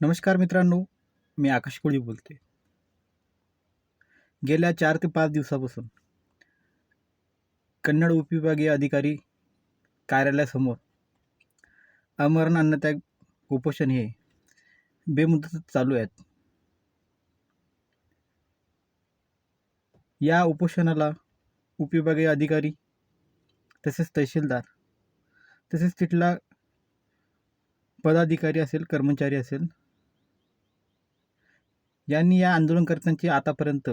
नमस्कार मित्रांनो मी आकाश कोळी बोलते. गेल्या चार ते पाच दिवसापासून कन्नड उपविभागीय अधिकारी कार्यालयासमोर अमरण अन्नत्याग उपोषण हे बेमुदत चालू आहेत. या उपोषणाला उपविभागीय अधिकारी तसेच तहसीलदार तसेच तिथला पदाधिकारी असेल कर्मचारी असेल यांनी या आंदोलनकर्त्यांची आतापर्यंत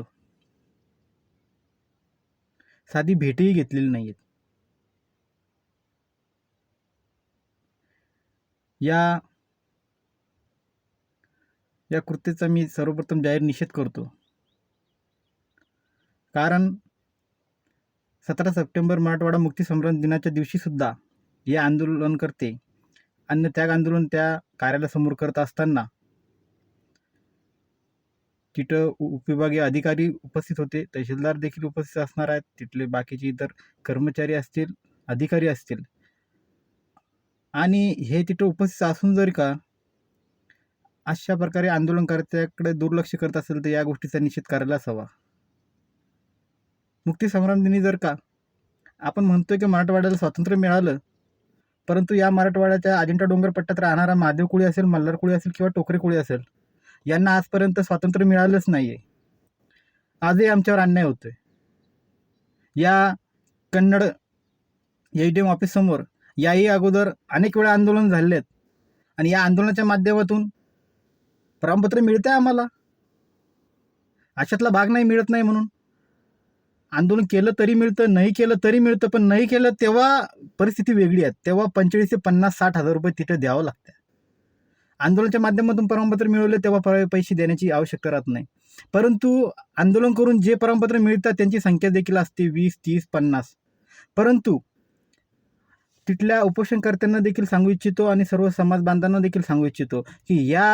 साधी भेटही घेतलेली नाही आहेत या या कृत्याचा मी सर्वप्रथम जाहीर निषेध करतो. कारण सतरा सप्टेंबर मराठवाडा मुक्तीसंग्राम दिनाच्या दिवशीसुद्धा हे आंदोलनकर्ते अन्न त्याग आंदोलन त्या कार्यालयासमोर करत असताना तिथं उपविभागीय अधिकारी उपस्थित होते. तहसीलदार देखील उपस्थित असणार आहेत. तिथले बाकीचे इतर कर्मचारी असतील अधिकारी असतील. आणि हे तिथं उपस्थित असून जरी का अशा प्रकारे आंदोलनकर्त्याकडे दुर्लक्ष करत असेल तर या गोष्टीचा निषेध करायलाच हवा मुक्तीसंग्राम दिनी जर का आपण म्हणतोय की मराठवाड्याला स्वातंत्र्य मिळालं परंतु या मराठवाड्याच्या अजिंठा डोंगर पट्ट्यात राहणारा महादेव कोळी असेल मल्हार कोळी असेल किंवा टोकरे कोळी असेल यांना आजपर्यंत स्वातंत्र्य मिळालंच नाही आहे आजही आमच्यावर अन्याय होतोय. या कन्नड ए डी एम ऑफिससमोर याही अगोदर अनेक वेळा आंदोलन झालेले आहेत आणि या आंदोलनाच्या माध्यमातून प्रमाणपत्र मिळतं आहे आम्हाला. अशातला भाग नाही मिळत नाही म्हणून. आंदोलन केलं तरी मिळतं नाही केलं तरी मिळतं पण नाही केलं तेव्हा परिस्थिती वेगळी आहे. तेव्हा पंचेचाळीस ते पन्नास साठ हजार रुपये तिथे द्यावं लागतं आंदोलनाच्या माध्यमातून प्रमाणपत्र मिळवले तेव्हा पैसे देण्याची आवश्यकता राहत नाही. परंतु आंदोलन करून जे प्रमाणपत्र मिळतात त्यांची संख्या देखील असते वीस तीस पन्नास. परंतु तिथल्या उपोषणकर्त्यांना देखील सांगू इच्छितो आणि सर्व समाज बांधवांना देखील सांगू इच्छितो की या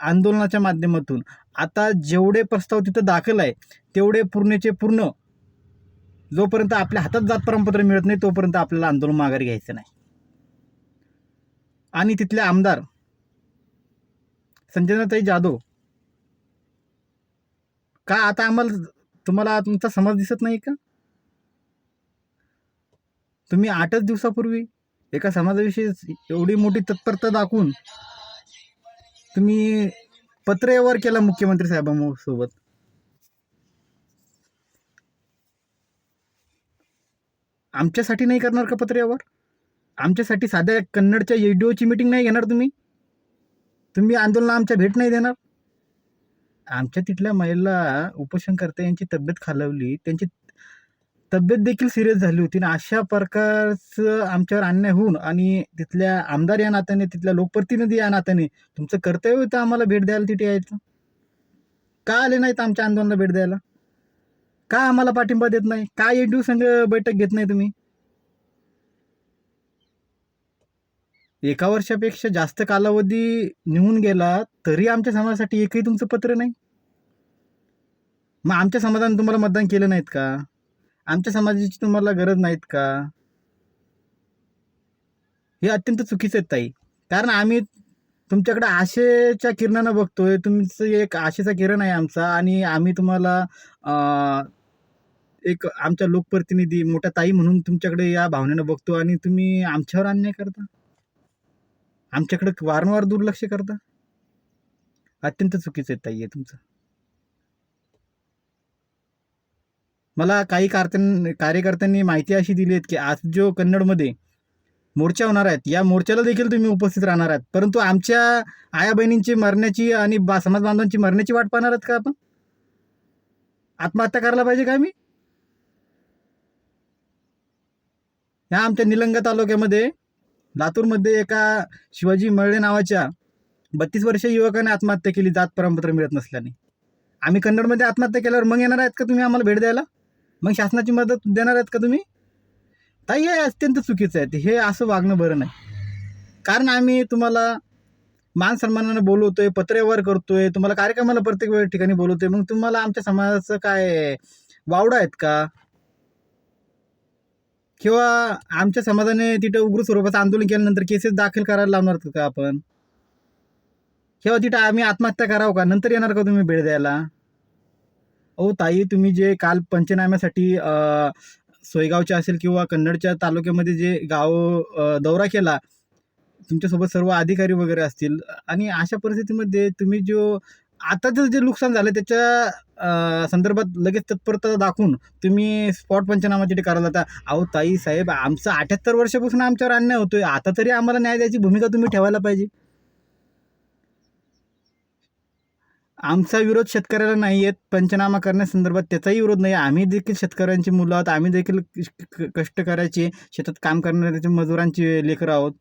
आंदोलनाच्या माध्यमातून आता जेवढे प्रस्ताव तिथं दाखल आहे तेवढे पूर्णचे पूर्ण जोपर्यंत आपल्या हातात जात प्रमाणपत्र मिळत नाही तोपर्यंत आपल्याला आंदोलन माघारी घ्यायचं नाही. आणि तिथले आमदार संजनाताई जाधव. का आता आम्हाला तुम्हाला तुमचा समाज दिसत नाही का? तुम्ही आठच दिवसापूर्वी एका समाजाविषयी एवढी मोठी तत्परता दाखवून तुम्ही पत्र व्यवहार केला मुख्यमंत्री साहेबांसोबत. आमच्यासाठी नाही करणार का पत्र व्यवहार? आमच्यासाठी साध्या कन्नडच्या एडीओची मीटिंग नाही घेणार तुम्ही? तुम्ही आंदोलनाला आमच्या भेट नाही देणार? आमच्या तिथल्या महिला उपोषणकर्त्या यांची तब्येत खालवली. त्यांची तब्येत देखील सिरियस झाली होती. आणि अशा प्रकारचं आमच्यावर अन्याय होऊन आणि तिथल्या आमदार या नात्याने तिथल्या लोकप्रतिनिधी या नात्याने तुमचं कर्तव्य होतं आम्हाला भेट द्यायला तिथे यायचं? का आले नाहीत आमच्या आंदोलनाला भेट द्यायला? का आम्हाला पाठिंबा देत नाही? का एडू संघ बैठक घेत नाही तुम्ही? एका वर्षापेक्षा जास्त कालावधी निघून गेला तरी आमच्या समाजासाठी एकही तुमचं पत्र नाही. मग आमच्या समाजाने तुम्हाला मतदान केलं नाहीत का? आमच्या समाजाची तुम्हाला गरज नाहीत का? हे अत्यंत चुकीचं आहे ताई. कारण आम्ही तुमच्याकडे आशेच्या किरणानं बघतोय. तुमचं एक आशेचा किरण आहे आमचा आणि आम्ही तुम्हाला एक आमच्या लोकप्रतिनिधी मोठ्या ताई म्हणून तुमच्याकडे या भावनेनं बघतो आणि तुम्ही आमच्यावर अन्याय करता. आमच्याकडे वारंवार दुर्लक्ष करता? अत्यंत चुकीचं आहे ताई आहे तुमचं. मला काही कार्यां कार्यकर्त्यांनी माहिती अशी दिली आहे की आज जो कन्नडमध्ये मोर्चा होणार आहेत या मोर्चाला देखील तुम्ही उपस्थित राहणार आहात. परंतु आमच्या आया बहिणींची मरण्याची आणि बा समाज बांधवांची मरण्याची वाट पाहणार आहात का आपण? आत्महत्या करायला पाहिजे का आम्ही? ह्या आमच्या निलंगा तालुक्यामध्ये लातूरमध्ये एका शिवाजी मळळे नावाच्या बत्तीस वर्षीय युवकाने आत्महत्या केली जात प्रमाणपत्र मिळत नसल्याने. आम्ही कन्नडमध्ये आत्महत्या केल्यावर मग येणार आहेत का तुम्ही आम्हाला भेट द्यायला? मग शासनाची मदत देणार आहेत का तुम्ही? ताई हे अत्यंत चुकीचं आहे. हे असं वागणं बरं नाही. कारण आम्ही तुम्हाला मान सन्मानानं बोलवतोय पत्रव्यवहार करतोय तुम्हाला कार्यक्रमाला प्रत्येक वेळ ठिकाणी बोलवतोय. मग तुम्हाला आमच्या समाजाचं काय वावडं आहेत का? किंवा आमच्या समाजाने तिथं उग्र स्वरूपाचं आंदोलन केल्यानंतर केसेस दाखल करायला लावणार का आपण? किंवा तिथं आम्ही आत्महत्या करावं का? नंतर येणार का तुम्ही भेट द्यायला? अहो ताई तुम्ही जे काल पंचनाम्यासाठी सोयगावच्या असेल किंवा कन्नडच्या तालुक्यामध्ये जे गाव दौरा केला तुमच्यासोबत सर्व अधिकारी वगैरे असतील आणि अशा परिस्थितीमध्ये तुम्ही जो आताचं जे नुकसान झालं त्याच्या संदर्भात लगेच तत्परता दाखवून तुम्ही स्पॉट पंचनामासाठी करायला जाता अहो ताई साहेब आमचं अठ्याहत्तर वर्षापासून आमच्यावर अन्याय होतोय. आता तरी आम्हाला न्याय द्यायची भूमिका तुम्ही ठेवायला पाहिजे. आमचा विरोध शेतकऱ्याला नाही आहेत पंचनामा करण्यासंदर्भात त्याचाही विरोध नाही. आम्ही देखील शेतकऱ्यांची मुलं आहोत. आम्ही देखील क- कष्ट करायचे. शेतात काम करणाऱ्याचे मजुरांची लेकरं आहोत.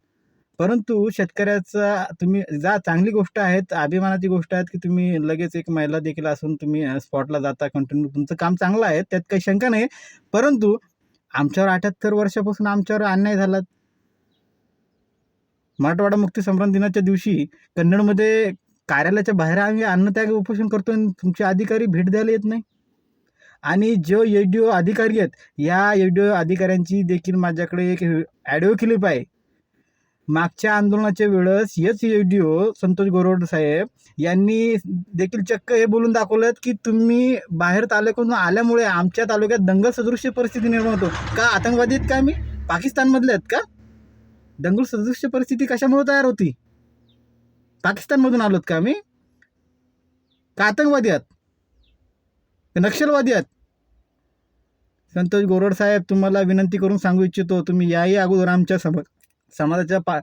परंतु शेतकऱ्याचा तुम्ही जा चांगली गोष्ट आहेत अभिमानाची गोष्ट आहेत की तुम्ही लगेच एक महिला देखील असून तुम्ही स्पॉटला जाता कंटिन्यू तुमचं काम चांगलं आहे त्यात काही शंका नाही. परंतु आमच्यावर अठ्याहत्तर वर्षापासून आमच्यावर अन्याय झाला. मराठवाडा मुक्ती संभ्रम दिनाच्या दिवशी कन्नडमध्ये कार्यालयाच्या बाहेर आम्ही अन्नत्याग उपोषण करतो आणि तुमचे अधिकारी भेट द्यायला येत नाही. आणि जो एडीओ अधिकारी आहेत या एडीओ अधिकाऱ्यांची देखील माझ्याकडे एक ॲडिओ क्लिप आहे. मागच्या आंदोलनाच्या वेळेस हेच एडीओ संतोष गोरोड साहेब यांनी देखील चक्क हे बोलून दाखवलं की तुम्ही बाहेर तालुक्यातून आल्यामुळे आमच्या तालुक्यात दंगल सदृश्य परिस्थिती निर्माण होतो. का आतंकवादी आहेत का आम्ही? पाकिस्तानमधले आहेत का? दंगल सदृश्य परिस्थिती कशामुळे तयार होती? पाकिस्तानमधून आलोत का आम्ही? का आतंकवादी आहात? नक्षलवादी आहात? संतोष गोरड साहेब तुम्हाला विनंती करून सांगू इच्छितो तुम्ही याही अगोदर आमच्यासमोर समाजाच्या पा